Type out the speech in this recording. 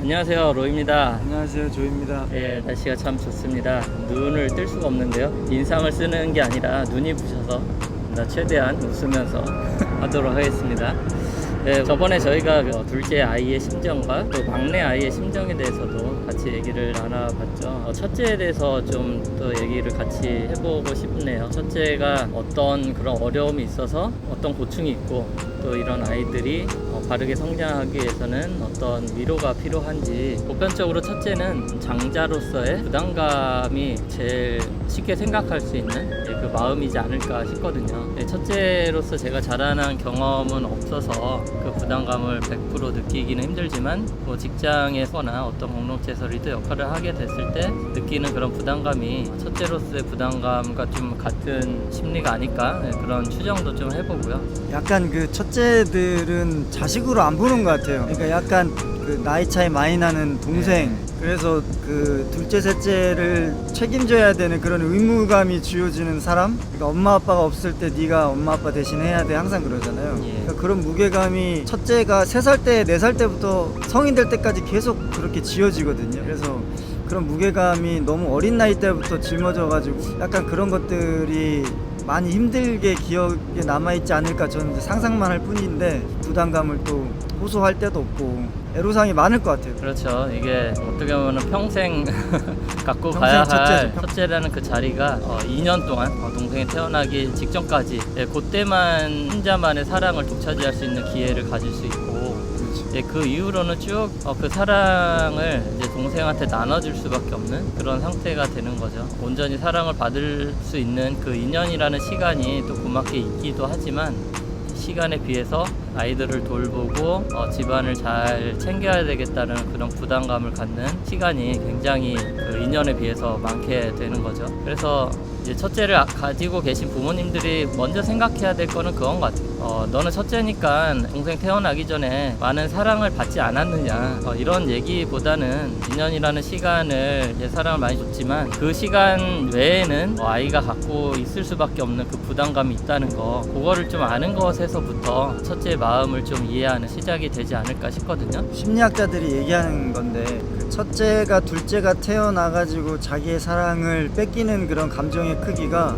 안녕하세요 로입니다 안녕하세요 조입니다. 예, 날씨가 참 좋습니다 눈을 뜰 수가 없는데요 인상을 쓰는 게 아니라 눈이 부셔서 나 최대한 웃으면서 하도록 하겠습니다 네, 저번에 저희가 그 둘째 아이의 심정과 또 막내 아이의 심정에 대해서도 같이 얘기를 나눠봤죠. 어, 첫째에 대해서 좀 또 얘기를 같이 해보고 싶네요. 첫째가 어떤 그런 어려움이 있어서 어떤 고충이 있고 또 이런 아이들이 어, 바르게 성장하기 위해서는 어떤 위로가 필요한지 보편적으로 첫째는 장자로서의 부담감이 제일 쉽게 생각할 수 있는 예, 그 마음이지 않을까 싶거든요. 예, 첫째로서 제가 자라난 경험은 없어서 그 부담감을 100% 느끼기는 힘들지만 뭐 직장에서나 어떤 공동체에서 리더 역할을 하게 됐을 때 느끼는 그런 부담감이 첫째로서의 부담감과 좀 같은 심리가 아닐까 예, 그런 추정도 좀 해보고요. 약간 그 첫째들은 자 식으로 안 보는 것 같아요. 그러니까 약간 그 나이 차이 많이 나는 동생. 네. 그래서 그 둘째 셋째를 책임져야 되는 그런 의무감이 주어지는 사람. 그러니까 엄마 아빠가 없을 때 네가 엄마 아빠 대신 해야 돼 항상 그러잖아요. 예. 그러니까 그런 무게감이 첫째가 세 살 때, 네 살 때부터 성인 될 때까지 계속 그렇게 지어지거든요. 그래서 그런 무게감이 너무 어린 나이 때부터 짊어져가지고 약간 그런 것들이 많이 힘들게 기억에 남아있지 않을까 저는 상상만 할 뿐인데 부담감을 또 호소할 때도 없고 애로사항이 많을 것 같아요. 그렇죠. 이게 어떻게 보면 평생 갖고 평생 가야 할 첫째죠, 평- 첫째라는 그 자리가 어, 2년 동안 어, 동생이 태어나기 직전까지 예, 그때만 혼자만의 사랑을 독차지할 수 있는 기회를 가질 수 있고 이제 그 이후로는 쭉그 사랑을 이제 동생한테 나눠줄 수밖에 없는 그런 상태가 되는 거죠. 온전히 사랑을 받을 수 있는 그 2년이라는 시간이 또 고맙게 있기도 하지만 시간에 비해서 아이들을 돌보고 어, 집안을 잘 챙겨야 되겠다는 그런 부담감을 갖는 시간이 굉장히 그 2년에 비해서 많게 되는 거죠. 그래서 이제 첫째를 아- 가지고 계신 부모님들이 먼저 생각해야 될 거는 그건 것 같아요. 어, 너는 첫째니까 동생 태어나기 전에 많은 사랑을 받지 않았느냐 어, 이런 얘기보다는 2년이라는 시간을 이제 사랑을 많이 줬지만 그 시간 외에는 뭐 아이가 갖고 있을 수밖에 없는 그 부담감이 있다는 거 그거를 좀 아는 것에서부터 첫째의 마음을 좀 이해하는 시작이 되지 않을까 싶거든요. 심리학자들이 얘기하는 건데 그 첫째가 둘째가 태어나가지고 자기의 사랑을 뺏기는 그런 감정의 크기가